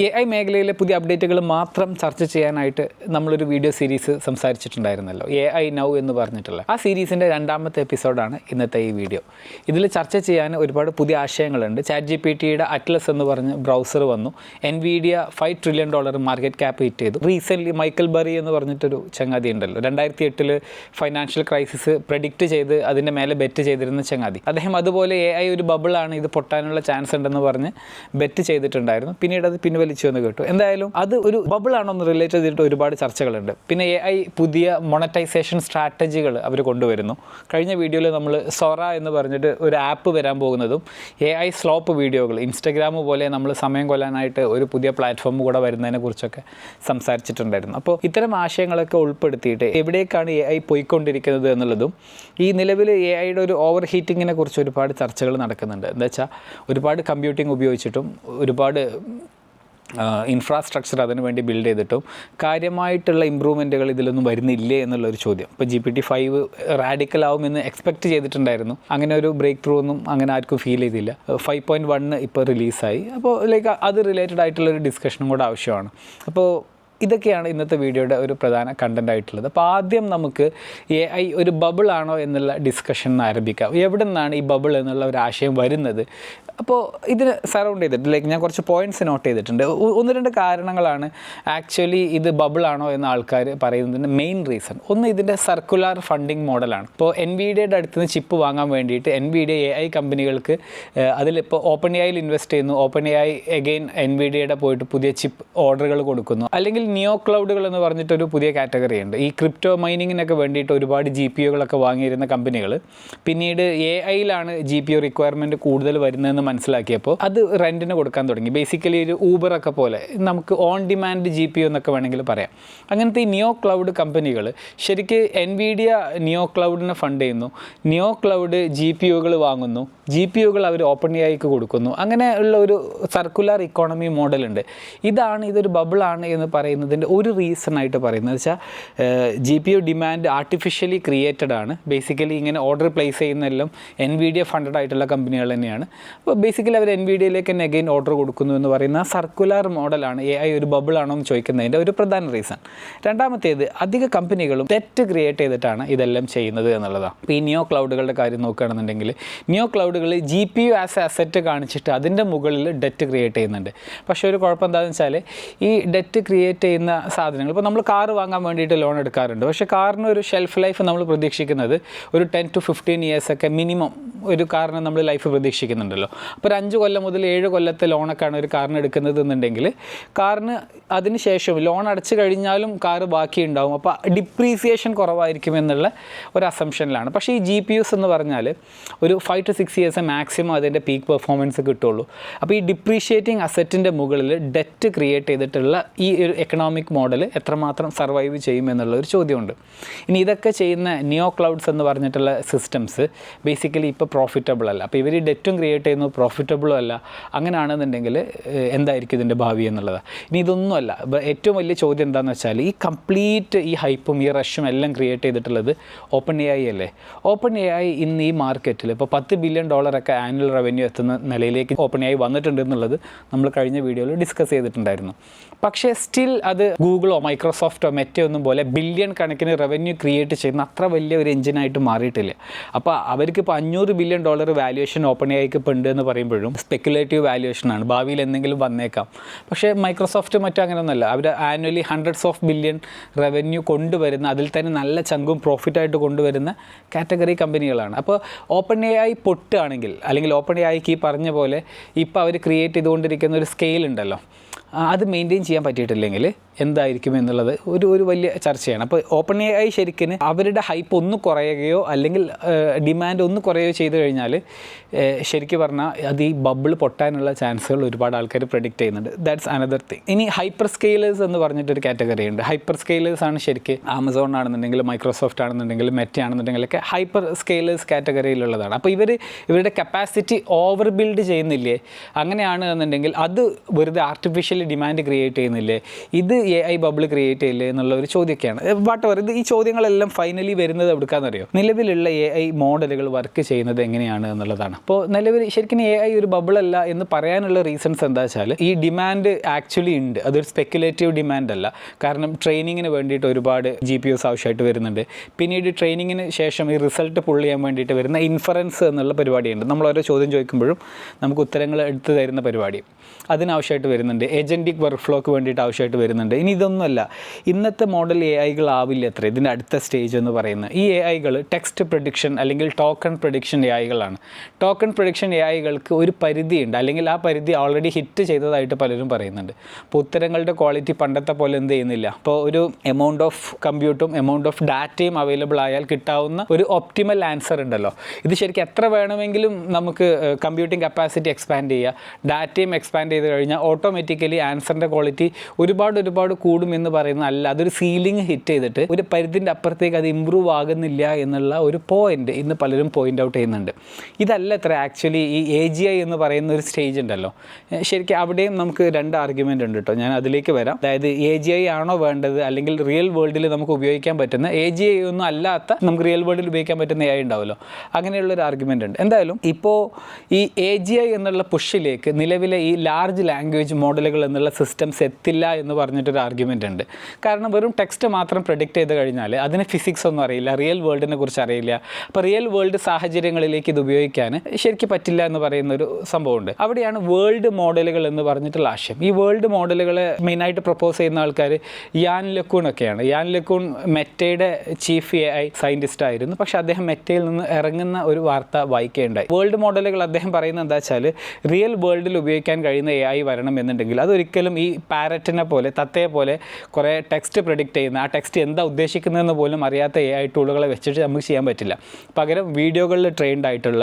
A I മേഖലയിലെ പുതിയ അപ്ഡേറ്റുകൾ മാത്രം ചർച്ച ചെയ്യാനായിട്ട് നമ്മളൊരു വീഡിയോ സീരീസ് സംസാരിച്ചിട്ടുണ്ടായിരുന്നല്ലോ. എ ഐ നൗ എന്ന് പറഞ്ഞിട്ടുള്ള. ആ സീരീസിന്റെ രണ്ടാമത്തെ എപ്പിസോഡാണ് ഇന്നത്തെ ഈ വീഡിയോ ഇതിൽ ചർച്ച ചെയ്യാൻ ഒരുപാട് പുതിയ ആശയങ്ങളുണ്ട്. ചാറ്റ് ജി പി ടിയുടെ അറ്റ്ലസ് എന്ന് പറഞ്ഞ് ബ്രൗസർ വന്നു. Nvidia five trillion dollar market cap hit ചെയ്തു. റീസെന്റ്ലി മൈക്കൽ ബറി എന്ന് പറഞ്ഞിട്ടൊരു ചങ്ങാതി ഉണ്ടല്ലോ. രണ്ടായിരത്തി എട്ടിൽ ഫൈനാൻഷ്യൽ ക്രൈസിസ് പ്രഡിക്റ്റ് ചെയ്ത് അതിന്റെ മേലെ ബെറ്റ് ചെയ്തിരുന്ന ചങ്ങാതി. അദ്ദേഹം അതുപോലെ എ ഐ ഒരു ബബിളാണ് ഇത് പൊട്ടാനുള്ള ചാൻസ് ഉണ്ടെന്ന് പറഞ്ഞ് ബെറ്റ് ചെയ്തിട്ടുണ്ടായിരുന്നു. പിന്നീട് അത് പിൻവലിച്ചു എന്ന് കേട്ടു. എന്തായാലും അത് ഒരു ബബിൾ ആണോന്ന് റിലേറ്റ് ചെയ്തിട്ട് ഒരുപാട് ചർച്ചകളുണ്ട്. പിന്നെ എ ഐ പുതിയ മോണറ്റൈസേഷൻ സ്ട്രാറ്റജികൾ അവർ കൊണ്ടുവരുന്നു. കഴിഞ്ഞ വീഡിയോയിൽ നമ്മൾ സൊറ എന്ന് പറഞ്ഞിട്ട് ഒരു ആപ്പ് വരാൻ പോകുന്നതും എ ഐ സ്ലോപ്പ് വീഡിയോകൾ ഇൻസ്റ്റഗ്രാം പോലെ നമ്മൾ സമയം കൊല്ലാനായിട്ട് ഒരു പുതിയ പ്ലാറ്റ്ഫോം കൂടെ വരുന്നതിനെ കുറിച്ചൊക്കെ സംസാരിച്ചിട്ടുണ്ടായിരുന്നു. അപ്പോൾ ഇത്തരം ആശയങ്ങളൊക്കെ ഉൾപ്പെടുത്തിയിട്ട് എവിടേക്കാണ് എ ഐ പോയിക്കൊണ്ടിരിക്കുന്നത് എന്നുള്ളതും ഈ നിലവിൽ എ ഐയുടെ ഒരു ഓവർ ഹീറ്റിങ്ങിനെ കുറിച്ച് ഒരുപാട് ചർച്ചകൾ നടക്കുന്നുണ്ട്. എന്താ വെച്ചാൽ ഒരുപാട് കമ്പ്യൂട്ടിംഗ് ഉപയോഗിച്ചിട്ടും ഒരുപാട് ഇൻഫ്രാസ്ട്രക്ചർ അതിനുവേണ്ടി ബിൽഡ് ചെയ്തിട്ടും കാര്യമായിട്ടുള്ള ഇമ്പ്രൂവ്മെന്റുകൾ ഇതിലൊന്നും വരുന്നില്ലേ എന്നുള്ളൊരു ചോദ്യം. ഇപ്പോൾ G P T five radical ആവുമെന്ന് എക്സ്പെക്ട് ചെയ്തിട്ടുണ്ടായിരുന്നു. അങ്ങനെ ഒരു ബ്രേക്ക് ത്രൂ ഒന്നും അങ്ങനെ ആർക്കും ഫീൽ ചെയ്തില്ല. ഫൈവ് പോയിന്റ് വണ്ണ് ഇപ്പോൾ റിലീസായി അപ്പോൾ ലൈക്ക് അത് റിലേറ്റഡ് ആയിട്ടുള്ള ഒരു ഡിസ്കഷനും കൂടെ ആവശ്യമാണ്. അപ്പോൾ ഇതൊക്കെയാണ് ഇന്നത്തെ വീഡിയോയുടെ ഒരു പ്രധാന കണ്ടന്റ് ആയിട്ടുള്ളത്. അപ്പോൾ ആദ്യം നമുക്ക് എ ഐ ഒരു ബബിൾ ആണോ എന്നുള്ള ഡിസ്കഷൻ ആരംഭിക്കാം. എവിടെ നിന്നാണ് ഈ ബബിൾ എന്നുള്ള ഒരു ആശയം വരുന്നത്? അപ്പോൾ ഇതിന് സറൗണ്ട് ചെയ്തിട്ട് ലൈക്ക് ഞാൻ കുറച്ച് പോയിന്റ്സ് നോട്ട് ചെയ്തിട്ടുണ്ട്. ഒന്ന് രണ്ട് കാരണങ്ങളാണ് ആക്ച്വലി ഇത് ബബിൾ ആണോ എന്ന് ആൾക്കാർ പറയുന്നതിന്റെ മെയിൻ റീസൺ ഒന്ന് ഇതിന്റെ സർക്കുലാർ ഫണ്ടിങ് മോഡലാണ് ഇപ്പോൾ എൻ വി ഡിയുടെ അടുത്ത് നിന്ന് ചിപ്പ് വാങ്ങാൻ വേണ്ടിയിട്ട് N V D A I കമ്പനികൾക്ക് അതിലിപ്പോൾ ഓപ്പൺ എ ഐയിൽ ഇൻവെസ്റ്റ് ചെയ്യുന്നു. ഓപ്പൺ എ ഐ എഗെയിൻ എൻ വി ഡിയുടെ പോയിട്ട് പുതിയ ചിപ്പ് ഓർഡറുകൾ കൊടുക്കുന്നു. അല്ലെങ്കിൽ നിയോ ക്ലൗഡുകൾ എന്ന് പറഞ്ഞിട്ടൊരു പുതിയ കാറ്റഗറി ഉണ്ട്. ഈ ക്രിപ്റ്റോ മൈനിങ്ങിനൊക്കെ വേണ്ടിയിട്ട് ഒരുപാട് ജി പി ഒകളൊക്കെ വാങ്ങിയിരുന്ന കമ്പനികൾ പിന്നീട് എ ഐയിലാണ് ജി പി ഒ റിക്വയർമെന്റ് കൂടുതൽ വരുന്നതെന്ന് മനസ്സിലാക്കിയപ്പോൾ അത് റെന്റിന് കൊടുക്കാൻ തുടങ്ങി. ബേസിക്കലി ഒരു ഊബറൊക്കെ പോലെ. നമുക്ക് ഓൺ ഡിമാൻഡ് ജി പി എന്നൊക്കെ വേണമെങ്കിൽ പറയാം. അങ്ങനത്തെ ഈ നിയോ ക്ലൗഡ് കമ്പനികൾ ശരിക്ക് എൻ വി നിയോ ക്ലൗഡിനെ ഫണ്ട് ചെയ്യുന്നു. നിയോ ക്ലൗഡ് ജി പി ഒകൾ വാങ്ങുന്നു. ജി പി യുകൾ അവർ ഓപ്പൺ ആയിക്ക് കൊടുക്കുന്നു. അങ്ങനെ ഉള്ള ഒരു സർക്കുലർ ഇക്കോണമി മോഡലുണ്ട് ഇതാണ് ഇതൊരു ബബിളാണ് എന്ന് പറയുന്നതിന്റെ ഒരു റീസൺ ആയിട്ട് പറയുന്നത്. വെച്ചാൽ G P U demand artificially created ആണ്. ബേസിക്കലി ഇങ്ങനെ ഓർഡർ പ്ലേസ് ചെയ്യുന്നതെല്ലാം എൻ വി ഡി ഫണ്ടഡ് ആയിട്ടുള്ള കമ്പനികൾ തന്നെയാണ്. അപ്പോൾ ബേസിക്കലി അവർ എൻ വി ഡിയിലേക്ക് തന്നെ അഗെയിൻ ഓർഡർ കൊടുക്കുന്നു എന്ന് പറയുന്ന സർക്കുലർ മോഡലാണ് എ ഐ ഒരു ബബിളാണോ എന്ന് ചോദിക്കുന്നതിന്റെ ഒരു പ്രധാന റീസൺ രണ്ടാമത്തേത് അധിക കമ്പനികളും തെറ്റ് ക്രിയേറ്റ് ചെയ്തിട്ടാണ് ഇതെല്ലാം ചെയ്യുന്നത് എന്നുള്ളതാണ് ഇപ്പോൾ ഈ നിയോ ക്ലൗഡുകളുടെ കാര്യം നോക്കുകയാണെന്നുണ്ടെങ്കിൽ neo ക്ലൗഡുകൾ G P U as asset കാണിച്ചിട്ട് അതിന്റെ മുകളിൽ ഡെറ്റ് ക്രിയേറ്റ് ചെയ്യുന്നുണ്ട്. പക്ഷേ ഒരു കുഴപ്പം എന്താണെന്ന് വെച്ചാൽ ഈ ഡെറ്റ് ക്രിയേറ്റ് ചെയ്യുന്ന സാധനങ്ങൾ ഇപ്പോൾ നമ്മൾ കാർ വാങ്ങാൻ വേണ്ടിയിട്ട് ലോൺ എടുക്കാറുണ്ട്. പക്ഷേ കാറിന് ഒരു ഷെൽഫ് ലൈഫ് നമ്മൾ പ്രതീക്ഷിക്കുന്നത് ഒരു ടെൻ ടു ഫിഫ്റ്റീൻ ഇയേഴ്സൊക്കെ മിനിമം ഒരു കാറിന് നമ്മൾ ലൈഫ് പ്രതീക്ഷിക്കുന്നുണ്ടല്ലോ. അപ്പോൾ ഒരു അഞ്ച് കൊല്ലം മുതൽ ഏഴ് കൊല്ലത്തെ ലോണൊക്കെയാണ് ഒരു കാറിന് എടുക്കുന്നത് എന്നുണ്ടെങ്കിൽ കാറിന് അതിന് ശേഷം ലോൺ അടച്ചു കഴിഞ്ഞാലും കാറ് ബാക്കി ഉണ്ടാവും അപ്പോൾ ഡിപ്രീസിയേഷൻ കുറവായിരിക്കും എന്നുള്ള ഒരു അസംഷനിലാണ് പക്ഷേ ഈ ജി പി യുസ് എന്ന് പറഞ്ഞാൽ ഒരു five to six years maximum അതിന്റെ പീക്ക് പെർഫോമൻസ് കിട്ടുള്ളൂ. അപ്പോൾ ഈ ഡിപ്രീഷിയേറ്റിംഗ് അസറ്റിന്റെ മുകളിൽ ഡെറ്റ് ക്രിയേറ്റ് ചെയ്തിട്ടുള്ള ഈ ഒരു എക്കണോമിക് മോഡൽ എത്രമാത്രം സർവൈവ് ചെയ്യും എന്നുള്ള ഒരു ചോദ്യമുണ്ട്. ഇനി ഇതൊക്കെ ചെയ്യുന്ന നിയോ ക്ലൗഡ്സ് എന്ന് പറഞ്ഞിട്ടുള്ള സിസ്റ്റംസ് ബേസിക്കലി ഇപ്പോൾ പ്രോഫിറ്റബിൾ അല്ല. അപ്പോൾ ഇവർ ഡെറ്റും ക്രിയേറ്റ് ചെയ്യുന്നു പ്രോഫിറ്റബിളും അല്ല. അങ്ങനെയാണെന്നുണ്ടെങ്കിൽ എന്തായിരിക്കും ഇതിന്റെ ഭാവി എന്നുള്ളത്? ഇനി ഇതൊന്നുമല്ല ഏറ്റവും വലിയ ചോദ്യം എന്താണെന്ന് വെച്ചാൽ ഈ കംപ്ലീറ്റ് ഈ ഹൈപ്പും ഈ റഷും എല്ലാം ക്രിയേറ്റ് ചെയ്തിട്ടുള്ളത് ഓപ്പൺ എ ഐ അല്ലേ? ഓപ്പൺ എ ഐ ഇന്ന് ഈ മാർക്കറ്റിൽ ഇപ്പോൾ പത്ത് ബില്യൺ ഡോളറൊക്കെ ആനുവൽ റവന്യൂ എത്തുന്ന നിലയിലേക്ക് ഓപ്പൺ ഐ വന്നിട്ടുണ്ട് എന്നുള്ളത് നമ്മൾ കഴിഞ്ഞ വീഡിയോയിൽ ഡിസ്കസ് ചെയ്തിട്ടുണ്ടായിരുന്നു. പക്ഷേ സ്റ്റിൽ അത് ഗൂഗിളോ മൈക്രോസോഫ്റ്റോ മെറ്റോ ഒന്നും പോലെ ബില്യൺ കണക്കിന് റവന്യൂ ക്രിയേറ്റ് ചെയ്യുന്ന അത്ര വലിയ ഒരു എഞ്ചിനായിട്ട് മാറിയിട്ടില്ല. അപ്പോൾ അവർക്ക് ഇപ്പോൾ അഞ്ഞൂറ് ബില്യൺ ഡോളർ വാല്യുവേഷൻ ഓപ്പൺ ഇപ്പോൾ ഉണ്ട് എന്ന് പറയുമ്പോഴും സ്പെക്കുലേറ്റീവ് വാല്യുവേഷനാണ് ഭാവിയിൽ എന്തെങ്കിലും വന്നേക്കാം. പക്ഷേ മൈക്രോസോഫ്റ്റ് മറ്റും അങ്ങനെയൊന്നുമല്ല അവർ annually hundreds of billion revenue കൊണ്ടുവരുന്ന അതിൽ തന്നെ നല്ല ചങ്കും പ്രോഫിറ്റായിട്ട് കൊണ്ടുവരുന്ന കാറ്റഗറി കമ്പനികളാണ് അപ്പോൾ ഓപ്പൺ എ ആയി ഐ പൊട്ടുകയാണെങ്കിൽ അല്ലെങ്കിൽ ഓപ്പൺ ഐക്ക് ഈ പറഞ്ഞ പോലെ ഇപ്പോൾ അവർ ക്രിയേറ്റ് ചെയ്തുകൊണ്ടിരിക്കുന്ന ഒരു സ്കെയിൽ ഉണ്ടല്ലോ. അത് മെയിന്റെയിൻ ചെയ്യാൻ പറ്റിയിട്ടില്ലെങ്കിൽ എന്തായിരിക്കും എന്നുള്ളത് ഒരു ഒരു വലിയ ചർച്ചയാണ്. അപ്പോൾ ഓപ്പൺ എ ഐ ശരിക്കും അവരുടെ ഹൈപ്പ് ഒന്ന് കുറയുകയോ അല്ലെങ്കിൽ ഡിമാൻഡ് ഒന്ന് കുറയുകയോ ചെയ്തു കഴിഞ്ഞാൽ ശരിക്കും പറഞ്ഞാൽ അത് ഈ ബബിൾ പൊട്ടാനുള്ള ചാൻസുകൾ ഒരുപാട് ആൾക്കാർ പ്രഡിക്റ്റ് ചെയ്യുന്നുണ്ട്. ദാറ്റ്സ് അനദർ തിങ് ഇനി ഹൈപ്പർ സ്കെയിലേഴ്സ് എന്ന് പറഞ്ഞിട്ടൊരു കാറ്റഗറി ഉണ്ട്. ഹൈപ്പർ സ്കെയിലേഴ്സ് ആണ് ശരിക്കും ആമസോൺ ആണെന്നുണ്ടെങ്കിൽ മൈക്രോസോഫ്റ്റ് ആണെന്നുണ്ടെങ്കിൽ മെറ്റ ആണെന്നുണ്ടെങ്കിലൊക്കെ ഹൈപ്പർ സ്കെയിലേഴ്സ് കാറ്റഗറിയിലുള്ളതാണ് അപ്പോൾ ഇവർ ഇവരുടെ കപ്പാസിറ്റി ഓവർ ബിൽഡ് ചെയ്യുന്നില്ലേ? അങ്ങനെയാണ് എന്നുണ്ടെങ്കിൽ അത് വെറുതെ ആർട്ടിഫിഷ്യലി ഡിമാൻഡ് ക്രിയേറ്റ് ചെയ്യുന്നില്ലേ? ഇത് എ ഐ ബബിൾ ക്രിയേറ്റ് ചെയ്യില്ലേ എന്നുള്ള ഒരു ചോദ്യമൊക്കെയാണ് വാട്ട് എവർ ഇത് ഈ ചോദ്യങ്ങളെല്ലാം ഫൈനലി വരുന്നത് എവിടുക്കാന്നറിയോ? നിലവിലുള്ള എ ഐ മോഡലുകൾ വർക്ക് ചെയ്യുന്നത് എങ്ങനെയാണ് എന്നുള്ളതാണ്. അപ്പോൾ നിലവിൽ ശരിക്കും എ ഐ ഒരു അല്ല എന്ന് പറയാനുള്ള റീസൺസ് എന്താ വെച്ചാൽ ഈ ഡിമാൻഡ് ആക്ച്വലി ഉണ്ട്. അതൊരു സ്പെക്കുലേറ്റീവ് ഡിമാൻഡ് അല്ല. കാരണം ട്രെയിനിങ്ങിന് വേണ്ടിയിട്ട് ഒരുപാട് ജി പി എസ് ആവശ്യമായിട്ട് വരുന്നുണ്ട്. പിന്നീട് ട്രെയിനിങ്ങിന് ശേഷം ഈ റിസൾട്ട് പുൾ ചെയ്യാൻ വേണ്ടിയിട്ട് വരുന്ന ഇൻഫറൻസ് എന്നുള്ള പരിപാടിയുണ്ട്. നമ്മൾ ഓരോ ചോദ്യം ചോദിക്കുമ്പോഴും നമുക്ക് ഉത്തരങ്ങൾ എടുത്തു തരുന്ന പരിപാടി. അതിനാവശ്യമായിട്ട് വരുന്നുണ്ട്. ഏജന്റിക് വർക്ക് ഫ്ലോക്ക് വേണ്ടിയിട്ട് ആവശ്യമായിട്ട് വരുന്നുണ്ട്. ഇനി ഇതൊന്നുമല്ല. ഇന്നത്തെ മോഡൽ എ ഐകൾ ആവില്ല അത്ര. ഇതിന്റെ അടുത്ത സ്റ്റേജ് എന്ന് പറയുന്നത്. ഈ എ ഐകൾ ടെക്സ്റ്റ് പ്രഡിക്ഷൻ അല്ലെങ്കിൽ ടോക്കൺ പ്രഡിക്ഷൻ എ ഐകളാണ് ടോക്കൺ പ്രഡിക്ഷൻ എ ഐകൾക്ക് ഒരു പരിധിയുണ്ട്. അല്ലെങ്കിൽ ആ പരിധി ഓൾറെഡി ഹിറ്റ് ചെയ്തതായിട്ട് പലരും പറയുന്നുണ്ട്. അപ്പോൾ ഉത്തരങ്ങളുടെ ക്വാളിറ്റി പണ്ടത്തെ പോലെ എന്ത് ചെയ്യുന്നില്ല. അപ്പോൾ ഒരു എമൗണ്ട് ഓഫ് കമ്പ്യൂട്ടും എമൗണ്ട് ഓഫ് ഡാറ്റയും അവൈലബിൾ ആയാൽ കിട്ടാവുന്ന ഒരു ഒപ്റ്റിമൽ ആൻസർ ഉണ്ടല്ലോ. ഇത് ശരിക്കും എത്ര വേണമെങ്കിലും നമുക്ക് കമ്പ്യൂട്ടിംഗ് കപ്പാസിറ്റി എക്സ്പാൻഡ് ചെയ്യുക ഡാറ്റയും എക്സ്പാൻഡ് ചെയ്ത് കഴിഞ്ഞാൽ ഓട്ടോമാറ്റിക്കലി ആൻസറിന്റെ ക്വാളിറ്റി ഒരുപാട് ഒരുപാട് കൂടുമെന്ന് പറയുന്നത് അല്ല അതൊരു സീലിംഗ് ഹിറ്റ് ചെയ്തിട്ട് ഒരു പരിധിന്റെ അപ്പുറത്തേക്ക് അത് ഇമ്പ്രൂവ് ആകുന്നില്ല എന്നുള്ള ഒരു പോയിന്റ് ഇന്ന് പലരും പോയിന്റ് ഔട്ട് ചെയ്യുന്നുണ്ട്. ഇതല്ല ഇത്ര ആക്ച്വലി ഈ എ ജി ഐ എന്ന് പറയുന്ന ഒരു സ്റ്റേജ് ഉണ്ടല്ലോ. ശരിക്കും അവിടെയും നമുക്ക് രണ്ട് ആർഗ്യുമെന്റ് ഉണ്ട് കേട്ടോ ഞാൻ അതിലേക്ക് വരാം. അതായത് എ ജി ഐ ആണോ വേണ്ടത്? അല്ലെങ്കിൽ റിയൽ വേൾഡിൽ നമുക്ക് ഉപയോഗിക്കാൻ പറ്റുന്ന എ ജി ഐ ഒന്നും അല്ലാത്ത നമുക്ക് റിയൽ വേൾഡിൽ ഉപയോഗിക്കാൻ പറ്റുന്ന എ ഐ ഉണ്ടാവുമല്ലോ അങ്ങനെയുള്ള ഒരു ആർഗ്യുമെന്റ് ഉണ്ട്. എന്തായാലും ഇപ്പോൾ ഈ എ ജി ഐ എന്നുള്ള പുഷിലേക്ക് നിലവിലെ ഈ ലാർജ് ലാംഗ്വേജ് മോഡലുകൾ എന്നുള്ള സിസ്റ്റംസ് എത്തില്ല എന്ന് പറഞ്ഞിട്ടൊരു ആർഗ്യുമെന്റ് ഉണ്ട്. കാരണം വെറും ടെക്സ്റ്റ് മാത്രം പ്രൊഡിക്റ്റ് ചെയ്ത് കഴിഞ്ഞാൽ അതിന് ഫിസിക്സ് ഒന്നും അറിയില്ല റിയൽ വേൾഡിനെ കുറിച്ച് അറിയില്ല. അപ്പോൾ റിയൽ വേൾഡ് സാഹചര്യങ്ങളിലേക്ക് ഇത് ഉപയോഗിക്കാൻ ശരിക്കും പറ്റില്ല എന്ന് പറയുന്ന ഒരു സംഭവമുണ്ട്. അവിടെയാണ് വേൾഡ് മോഡലുകൾ എന്ന് പറഞ്ഞിട്ടുള്ള ആശയം. ഈ വേൾഡ് മോഡലുകളെ മെയിനായിട്ട് പ്രപ്പോസ് ചെയ്യുന്ന ആൾക്കാർ യാൻ ലക്കൂൺ ഒക്കെയാണ്. യാൻ ലക്കൂൺ മെറ്റയുടെ ചീഫ് എ ഐ സയന്റിസ്റ്റ് ആയിരുന്നു. പക്ഷേ അദ്ദേഹം മെറ്റയിൽ നിന്ന് ഇറങ്ങുന്ന ഒരു വാർത്ത വായിക്കുകയുണ്ടായി വേൾഡ് മോഡലുകൾ അദ്ദേഹം പറയുന്നത് എന്താ വെച്ചാൽ റിയൽ വേൾഡിൽ ഉപയോഗിക്കാൻ കഴിയുന്ന എ ഐ വരണം എന്നുണ്ടെങ്കിൽ അതൊരിക്കലും ഈ പാരറ്റിനെ പോലെ തത്തയെ പോലെ കുറേ ടെക്സ്റ്റ് പ്രഡിക്റ്റ് ചെയ്യുന്ന ആ ടെക്സ്റ്റ് എന്താ ഉദ്ദേശിക്കുന്നതെന്ന് പോലും അറിയാത്ത എ ഐ ടൂളുകളെ വെച്ചിട്ട് നമുക്ക് ചെയ്യാൻ പറ്റില്ല. പകരം വീഡിയോകളിൽ ട്രെയിൻഡ് ആയിട്ടുള്ള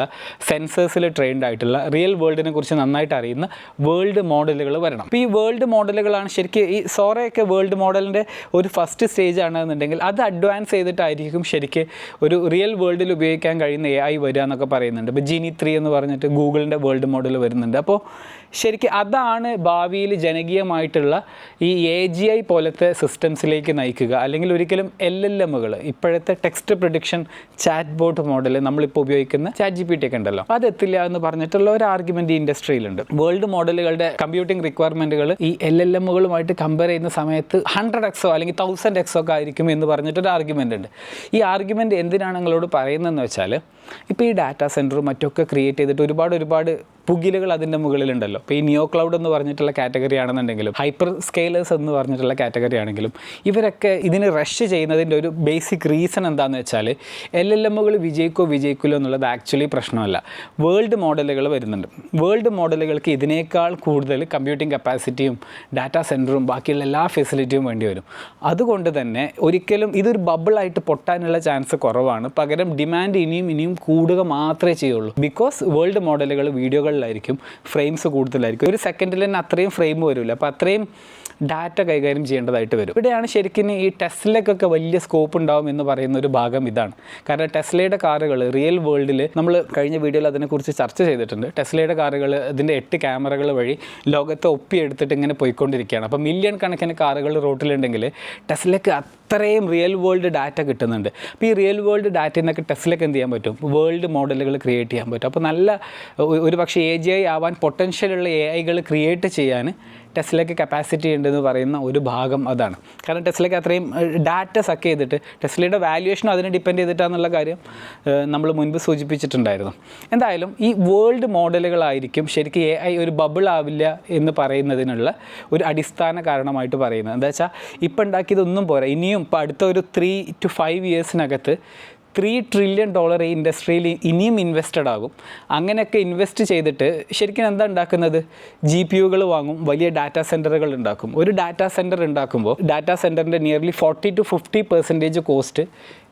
സെൻസേഴ്സിൽ ട്രെയിൻഡ് ആയിട്ടുള്ള റിയൽ വേൾഡിനെ കുറിച്ച് നന്നായിട്ട് അറിയുന്ന വേൾഡ് മോഡലുകൾ വരണം. അപ്പോൾ ഈ വേൾഡ് മോഡലുകളാണ് ശരിക്കും ഈ സോറയൊക്കെ വേൾഡ് മോഡലിന്റെ ഒരു ഫസ്റ്റ് സ്റ്റേജ് ആണെന്നുണ്ടെങ്കിൽ അത് അഡ്വാൻസ് ചെയ്തിട്ടായിരിക്കും ശരിക്കും ഒരു റിയൽ വേൾഡിൽ ഉപയോഗിക്കാൻ കഴിയുന്ന എ ഐ വരിക എന്നൊക്കെ പറയുന്നുണ്ട്. ഇപ്പോൾ ജിനി ത്രീ എന്ന് പറഞ്ഞിട്ട് ഗൂഗിളിന്റെ വേൾഡ് മോഡൽ വരുന്നുണ്ട്. അപ്പോൾ ശരിക്കും അതാണ് ഭാവിയിൽ ജനകീയമായിട്ടുള്ള ഈ എ ജി ഐ പോലത്തെ സിസ്റ്റംസിലേക്ക് നയിക്കുക. അല്ലെങ്കിൽ ഒരിക്കലും എൽ എൽ എമ്മുകൾ ഇപ്പോഴത്തെ text prediction chat bot model നമ്മളിപ്പോൾ ഉപയോഗിക്കുന്ന ചാറ്റ് ജി പി ടി ഒക്കെ ഉണ്ടല്ലോ. അതെത്തില്ല എന്ന് പറഞ്ഞിട്ടുള്ള ഒരു ആർഗ്യുമെന്റ് ഇൻഡസ്ട്രിയിലുണ്ട് വേൾഡ് മോഡലുകളുടെ കമ്പ്യൂട്ടിംഗ് റിക്വയർമെന്റുകൾ ഈ എൽ എൽ എമ്മുകളുമായിട്ട് കമ്പയർ ചെയ്യുന്ന സമയത്ത് ഹൺഡ്രഡ് എക്സോ അല്ലെങ്കിൽ തൗസൻഡ് എക്സോ ഒക്കെ ആയിരിക്കും എന്ന് പറഞ്ഞിട്ടൊരു ആർഗ്യുമെന്റ് ഉണ്ട്. ഈ ആർഗ്യുമെന്റ് എന്തിനാണ് നിങ്ങളോട് പറയുന്നതെന്ന് വെച്ചാൽ ഇപ്പോൾ ഈ ഡാറ്റാ സെന്ററും മറ്റൊക്കെ ക്രിയേറ്റ് ചെയ്തിട്ട് ഒരുപാട് ഒരുപാട് പുകിലുകൾ അതിന്റെ മുകളിലുണ്ടല്ലോ. ഇപ്പോൾ ഈ നിയോ ക്ലൗഡ് എന്ന് പറഞ്ഞിട്ടുള്ള കാറ്റഗറി ആണെന്നുണ്ടെങ്കിലും ഹൈപ്പർ സ്കെയിലേഴ്സ് എന്ന് പറഞ്ഞിട്ടുള്ള കാറ്റഗറി ആണെങ്കിലും ഇവരൊക്കെ ഇതിന് റഷ് ചെയ്യുന്നതിന്റെ ഒരു ബേസിക് റീസൺ എന്താണെന്ന് വെച്ചാൽ എൽ എൽ എമ്മുകൾ വിജയിക്കോ വിജയിക്കില്ലോ എന്നുള്ളത് ആക്ച്വലി പ്രശ്നമല്ല. വേൾഡ് മോഡലുകൾ വരുന്നുണ്ട്. വേൾഡ് മോഡലുകൾക്ക് ഇതിനേക്കാൾ കൂടുതൽ കമ്പ്യൂട്ടിംഗ് കപ്പാസിറ്റിയും ഡാറ്റാ സെന്ററും ബാക്കിയുള്ള എല്ലാ ഫെസിലിറ്റിയും വേണ്ടി വരും. അതുകൊണ്ട് തന്നെ ഒരിക്കലും ഇതൊരു ബബിളായിട്ട് പൊട്ടാനുള്ള ചാൻസ് കുറവാണ്. പകരം ഡിമാൻഡ് ഇനിയും ഇനിയും കൂടുക മാത്രമേ ചെയ്യുള്ളൂ. ബിക്കോസ് വേൾഡ് മോഡലുകൾ വീഡിയോകളിലായിരിക്കും ഫ്രെയിംസ് കൂടുതലായിരിക്കും. ഒരു സെക്കൻഡിൽ തന്നെ അത്രയും ഫ്രെയിം വരില്ല അപ്പോൾ അത്രയും ഡാറ്റ കൈകാര്യം ചെയ്യേണ്ടതായിട്ട് വരും. ഇവിടെയാണ് ശരിക്കും ഈ ടെസ്ലയ്ക്കൊക്കെ വലിയ സ്കോപ്പ് ഉണ്ടാവും എന്ന് പറയുന്ന ഒരു ഭാഗം ഇതാണ്. കാരണം ടെസ്ലയുടെ കാറുകൾ റിയൽ വേൾഡിൽ നമ്മൾ കഴിഞ്ഞ വീഡിയോയിൽ അതിനെക്കുറിച്ച് ചർച്ച ചെയ്തിട്ടുണ്ട്. ടെസ്ലയുടെ കാറുകൾ അതിന്റെ എട്ട് ക്യാമറകൾ വഴി ലോകത്തെ ഒപ്പിയെടുത്തിട്ട് ഇങ്ങനെ പോയിക്കൊണ്ടിരിക്കുകയാണ്. അപ്പോൾ മില്യൺ കണക്കിന് കാറുകൾ റോട്ടിലുണ്ടെങ്കിൽ ടെസ്ലയ്ക്ക് അത്രയും റിയൽ വേൾഡ് ഡാറ്റ കിട്ടുന്നുണ്ട്. അപ്പോൾ ഈ റിയൽ വേൾഡ് ഡാറ്റയിൽ നിന്നൊക്കെ ടെസ്ലയ്ക്ക് എന്ത് ചെയ്യാൻ പറ്റും? വേൾഡ് മോഡലുകൾ ക്രിയേറ്റ് ചെയ്യാൻ പറ്റും. അപ്പോൾ നല്ല ഒരു പക്ഷേ എ ജി ഐ ആവാൻ പൊട്ടൻഷ്യലുള്ള എ ഐകൾ ക്രിയേറ്റ് ചെയ്യാൻ ടെസ്ലയ്ക്ക് കപ്പാസിറ്റി ഉണ്ടെന്ന് പറയുന്ന ഒരു ഭാഗം അതാണ്. കാരണം ടെസ്ലയ്ക്ക് അത്രയും ഡാറ്റ സക്ക് ചെയ്തിട്ട് ടെസ്ലയുടെ വാല്യുവേഷനും അതിനെ ഡിപ്പെൻഡ് ചെയ്തിട്ടാന്നുള്ള കാര്യം നമ്മൾ മുൻപ് സൂചിപ്പിച്ചിട്ടുണ്ടായിരുന്നു. എന്തായാലും ഈ വേൾഡ് മോഡലുകളായിരിക്കും ശരിക്കും എ ഐ ഒരു ബബിൾ ആവില്ല എന്ന് പറയുന്നതിനുള്ള ഒരു അടിസ്ഥാന കാരണമായിട്ട് പറയുന്നത്. എന്താ വെച്ചാൽ ഇപ്പം ഉണ്ടാക്കിയതൊന്നും പോരാ. ഇനിയും ഇപ്പോൾ അടുത്ത ഒരു ത്രീ ടു ഫൈവ് ഇയേഴ്സിനകത്ത് ത്രീ ട്രില്യൺ ഡോളർ ഈ ഇൻഡസ്ട്രിയിൽ ഇനിയും ഇൻവെസ്റ്റഡ് ആകും. അങ്ങനെയൊക്കെ ഇൻവെസ്റ്റ് ചെയ്തിട്ട് ശരിക്കും എന്താ ഉണ്ടാക്കുന്നത്? ജി പി യുകൾ വാങ്ങും വലിയ ഡാറ്റാ സെന്ററുകൾ ഉണ്ടാക്കും. ഒരു ഡാറ്റാ സെന്റർ ഉണ്ടാക്കുമ്പോൾ ഡാറ്റാ സെന്ററിന്റെ nearly forty to fifty percentage cost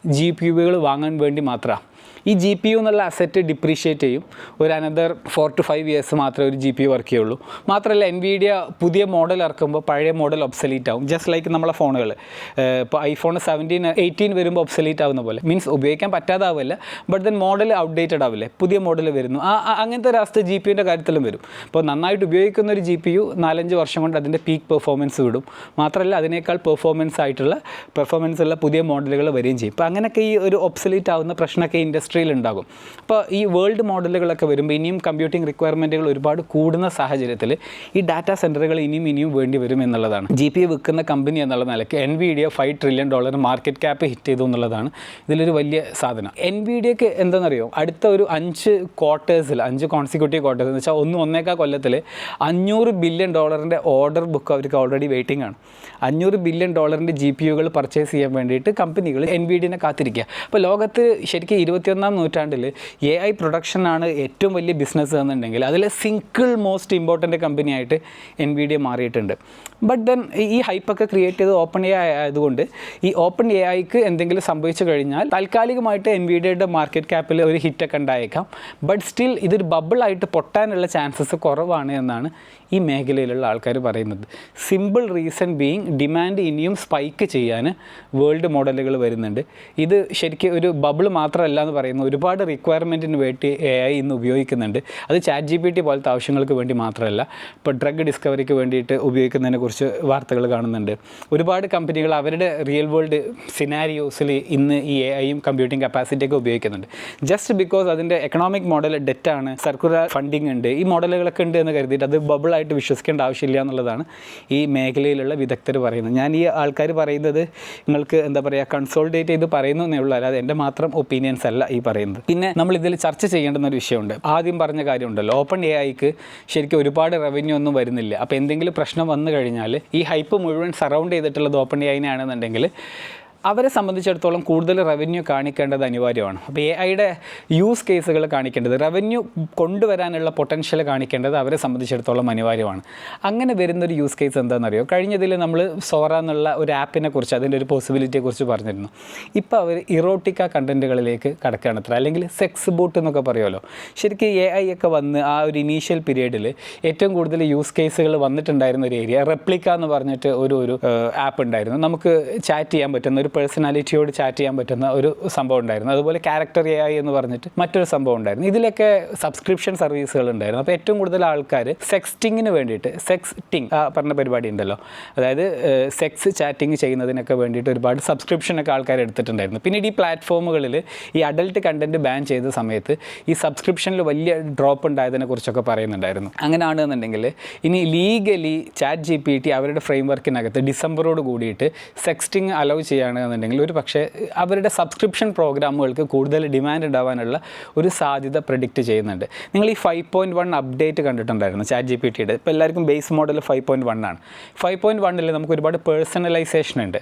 G P യുകൾ വാങ്ങാൻ വേണ്ടി മാത്രമാണ്. ഈ ജി പി യു എന്നുള്ള അസറ്റ് ഡിപ്രീഷിയേറ്റ് ചെയ്യും. ഒരു another four to five years മാത്രമേ ഒരു ജി പി യു വർക്ക് ചെയ്യുള്ളൂ. മാത്രമല്ല എൻവിഡിയ പുതിയ മോഡൽ ഇറക്കുമ്പോൾ പഴയ മോഡൽ ഒബ്സലീറ്റ് ആവും. ജസ്റ്റ് ലൈക്ക് നമ്മളെ ഫോണുകൾ ഇപ്പോൾ ഐഫോൺ സെവന്റീൻ എയ്റ്റീൻ വരുമ്പോൾ ഒബ്സലീറ്റ് ആവുന്ന പോലെ. മീൻസ് ഉപയോഗിക്കാൻ പറ്റാതാവില്ല ബട്ട് ദെൻ മോഡൽ ഔട്ട്ഡേറ്റഡ് ആവില്ലേ? പുതിയ മോഡൽ വരുന്നു. ആ അങ്ങനത്തെ ഒരു അവസ്ഥ ജി പി യുന്റെ കാര്യത്തിലും വരും. അപ്പോൾ നന്നായിട്ട് ഉപയോഗിക്കുന്ന ഒരു ജി പി യു നാലഞ്ച് വർഷം കൊണ്ട് അതിന്റെ പീക്ക് പെർഫോമൻസ് വിടും. മാത്രമല്ല അതിനേക്കാൾ പെർഫോമൻസ് ആയിട്ടുള്ള പെർഫോമൻസ് ഉള്ള പുതിയ മോഡലുകൾ വരികയും ചെയ്യും. അപ്പോൾ അങ്ങനെയൊക്കെ ഈ ഒരു ഒബ്സലീറ്റ് ആവുന്ന പ്രശ്നമൊക്കെ ഇൻഡസ്ട്രിയിൽ ഉണ്ടാകും അപ്പോൾ ഈ വേൾഡ് മോഡലുകളൊക്കെ വരുമ്പോൾ ഇനിയും കമ്പ്യൂട്ടിംഗ് റിക്വയർമെന്റുകൾ ഒരുപാട് കൂടുന്ന സാഹചര്യത്തിൽ ഈ ഡാറ്റാ സെന്ററുകൾ ഇനിയും ഇനിയും വേണ്ടി വരും എന്നുള്ളതാണ്. ജി പി വിൽക്കുന്ന കമ്പനി എന്നുള്ള നിലയ്ക്ക് Nvidia five trillion dollar market cap hit ചെയ്തു എന്നുള്ളതാണ് ഇതിലൊരു വലിയ സാധനം. എൻ വി ഡിയൊക്കെ എന്താണെന്നറിയോ അടുത്ത ഒരു അഞ്ച് ക്വാർട്ടേഴ്സിൽ അഞ്ച് കോൺസിക്യൂട്ടീവ് ക്വാർട്ടേഴ്സ് എന്ന് വെച്ചാൽ ഒന്ന് ഒന്നേക്കാ കൊല്ലത്തിൽ അഞ്ഞൂറ് ബില്യൺ ഡോളറിന്റെ ഓർഡർ ബുക്ക് അവർക്ക് ഓൾറെഡി വെയിറ്റിംഗ് ആണ്. അഞ്ഞൂറ് ബില്യൺ ഡോളറിന്റെ ജി പി യുകൾ പർച്ചേസ് ചെയ്യാൻ വേണ്ടിയിട്ട് കമ്പനികൾ എൻ വി ഡിനെ കാത്തിരിക്കുക. അപ്പോൾ ലോകത്ത് ശരിക്കും ഇരുപത്തിയൊന്നാം നൂറ്റാണ്ടിൽ എ ഐ പ്രൊഡക്ഷനാണ് ഏറ്റവും വലിയ ബിസിനസ് എന്നുണ്ടെങ്കിൽ അതിൽ സിംഗിൾ മോസ്റ്റ് ഇമ്പോർട്ടന്റ് കമ്പനിയായിട്ട് എൻ വി ഡി മാറിയിട്ടുണ്ട്. ബട്ട് ദെൻ ഈ ഹൈപ്പൊക്കെ ക്രിയേറ്റ് ചെയ്ത് ഓപ്പൺ എ ഐ ആയതുകൊണ്ട് ഈ ഓപ്പൺ എ ഐക്ക് എന്തെങ്കിലും സംഭവിച്ചു കഴിഞ്ഞാൽ താൽക്കാലികമായിട്ട് എൻ വി ഡിയുടെ മാർക്കറ്റ് ക്യാപ്പിൽ ഒരു ഹിറ്റൊക്കെ ഉണ്ടായേക്കാം. ബട്ട് സ്റ്റിൽ ഇതൊരു ബബിളായിട്ട് പൊട്ടാനുള്ള ചാൻസസ് കുറവാണ് എന്നാണ് ഈ മേഖലയിലുള്ള ആൾക്കാർ പറയുന്നത്. സിമ്പിൾ റീസൺ ബീയിങ് ഡിമാൻഡ് ഇനിയും സ്പൈക്ക് ചെയ്യാൻ വേൾഡ് മോഡലുകൾ വരുന്നുണ്ട്. ഇത് ശരിക്കും ഒരു ബബിൾ മാത്രമല്ല എന്ന് പറയുന്നു ഒരുപാട് റിക്വയർമെന്റിന് വേണ്ടി എ ഐ ഇന്ന് ഉപയോഗിക്കുന്നുണ്ട്. അത് ചാറ്റ് ജി പി ടി പോലത്തെ ആവശ്യങ്ങൾക്ക് വേണ്ടി മാത്രമല്ല ഇപ്പോൾ ഡ്രഗ് ഡിസ്കവറിക്ക് വേണ്ടിയിട്ട് ഉപയോഗിക്കുന്നതിനെക്കുറിച്ച് വാർത്തകൾ കാണുന്നുണ്ട്. ഒരുപാട് കമ്പനികൾ അവരുടെ റിയൽ വേൾഡ് സിനാരിയോസിൽ ഇന്ന് ഈ എ ഐയും കമ്പ്യൂട്ടിംഗ് കപ്പാസിറ്റിയൊക്കെ ഉപയോഗിക്കുന്നുണ്ട്. ജസ്റ്റ് ബിക്കോസ് അതിന്റെ എക്കണോമിക് മോഡൽ ഡെറ്റാണ് സർക്കുലർ ഫണ്ടിങ് ഉണ്ട് ഈ മോഡലുകളൊക്കെ ഉണ്ട് എന്ന് കരുതിയിട്ട് അത് ബബിളായിട്ട് വിശ്വസിക്കേണ്ട ആവശ്യമില്ല എന്നുള്ളതാണ് ഈ മേഖലയിലുള്ള വിദഗ്ധർ പറയുന്നത്. ഞാൻ ഈ ആൾക്കാർ പറയുന്നത് നിങ്ങൾക്ക് എന്താ പറയുക കൺസോൾട്ടേറ്റ് ചെയ്ത് പറയുന്നു എന്നേ ഉള്ളൂ. അല്ലാതെ എന്റെ മാത്രം ഒപ്പീനിയൻസ് അല്ല. പറയുന്നത്. പിന്നെ നമ്മൾ ഇതിൽ ചർച്ച ചെയ്യേണ്ടുന്ന ഒരു വിഷയമുണ്ട്. ആദ്യം പറഞ്ഞ കാര്യമുണ്ടല്ലോ. ഓപ്പൺ എ ഐക്ക് ശരിക്കും ഒരുപാട് റവന്യൂ ഒന്നും വരുന്നില്ല. അപ്പോൾ എന്തെങ്കിലും പ്രശ്നം വന്നു കഴിഞ്ഞാൽ ഈ ഹൈപ്പ് മുഴുവൻ സറൗണ്ട് ചെയ്തിട്ടുള്ളത് ഓപ്പൺ എ ഐനാണെന്നുണ്ടെങ്കിൽ അവരെ സംബന്ധിച്ചിടത്തോളം കൂടുതൽ റവന്യൂ കാണിക്കേണ്ടത് അനിവാര്യമാണ്. അപ്പോൾ എ ഐയുടെ യൂസ് കേസുകൾ കാണിക്കേണ്ടത് റവന്യൂ കൊണ്ടുവരാനുള്ള പൊട്ടൻഷ്യൽ കാണിക്കേണ്ടത് അവരെ സംബന്ധിച്ചിടത്തോളം അനിവാര്യമാണ്. അങ്ങനെ വരുന്നൊരു യൂസ് കേസ് എന്താണെന്നറിയോ? കഴിഞ്ഞതിൽ നമ്മൾ സോറ എന്നുള്ള ഒരു ആപ്പിനെ കുറിച്ച് അതിന്റെ ഒരു പോസിബിലിറ്റിയെ കുറിച്ച് പറഞ്ഞിരുന്നു. ഇപ്പോൾ അവർ ഇറോട്ടിക്ക കണ്ടന്റുകളിലേക്ക് കടക്കുകയാണ് അത്ര. അല്ലെങ്കിൽ സെക്സ് ബോട്ട് എന്നൊക്കെ പറയുമല്ലോ. ശരിക്കും എ ഐ ഒക്കെ വന്ന് ആ ഒരു ഇനീഷ്യൽ പീരീഡിൽ ഏറ്റവും കൂടുതൽ യൂസ് കേസുകൾ വന്നിട്ടുണ്ടായിരുന്ന ഒരു ഏരിയ റെപ്ലിക്ക എന്ന് പറഞ്ഞിട്ട് ഒരു ഒരു ആപ്പ് ഉണ്ടായിരുന്നു. നമുക്ക് ചാറ്റ് ചെയ്യാൻ പറ്റുന്ന ഒരു പേഴ്സണാലിറ്റിയോട് ചാറ്റ് ചെയ്യാൻ പറ്റുന്ന ഒരു സംഭവം ഉണ്ടായിരുന്നു. അതുപോലെ ക്യാരക്ടർ എ ഐ എന്ന് പറഞ്ഞിട്ട് മറ്റൊരു സംഭവം ഉണ്ടായിരുന്നു. ഇതിലൊക്കെ സബ്സ്ക്രിപ്ഷൻ സർവീസുകൾ ഉണ്ടായിരുന്നു. അപ്പോൾ ഏറ്റവും കൂടുതൽ ആൾക്കാർ സെക്സ്റ്റിങ്ങിന് വേണ്ടിയിട്ട് സെക്സ്റ്റിംഗ് ടിങ് പറഞ്ഞ പരിപാടി ഉണ്ടല്ലോ. അതായത് സെക്സ് ചാറ്റിങ് ചെയ്യുന്നതിനൊക്കെ വേണ്ടിയിട്ട് ഒരുപാട് സബ്സ്ക്രിപ്ഷനൊക്കെ ആൾക്കാർ എടുത്തിട്ടുണ്ടായിരുന്നു. പിന്നീട് ഈ പ്ലാറ്റ്ഫോമുകളിൽ ഈ അഡൽട്ട് കണ്ടന്റ് ബാൻ ചെയ്ത സമയത്ത് ഈ സബ്സ്ക്രിപ്ഷനിൽ വലിയ ഡ്രോപ്പ് ഉണ്ടായതിനെ കുറിച്ചൊക്കെ പറയുന്നുണ്ടായിരുന്നു. അങ്ങനെയാണെന്നുണ്ടെങ്കിൽ ഇനി legally chat G P T അവരുടെ ഫ്രെയിം വർക്കിനകത്ത് ഡിസംബറോട് കൂടിയിട്ട് സെക്സ്റ്റിംഗ് അലൗ ചെയ്യുകയാണെന്നുണ്ടെങ്കിൽ ഒരു പക്ഷേ അവരുടെ സബ്സ്ക്രിപ്ഷൻ പ്രോഗ്രാമുകൾക്ക് കൂടുതൽ ഡിമാൻഡ് ഉണ്ടാവാനുള്ള ഒരു സാധ്യത പ്രഡിക്റ്റ് ചെയ്യുന്നുണ്ട്. നിങ്ങൾ ഈ ഫൈവ് പോയിന്റ് വൺ അപ്ഡേറ്റ് കണ്ടിട്ടുണ്ടായിരുന്നു ചാറ്റ് ജി പി ടിയുടെ ഇപ്പോൾ എല്ലാവർക്കും base model five point one ആണ്. ഫൈവ് പോയിന്റ് വണ്ണിൽ നമുക്ക് ഒരുപാട് പേഴ്സണലൈസേഷൻ ഉണ്ട്.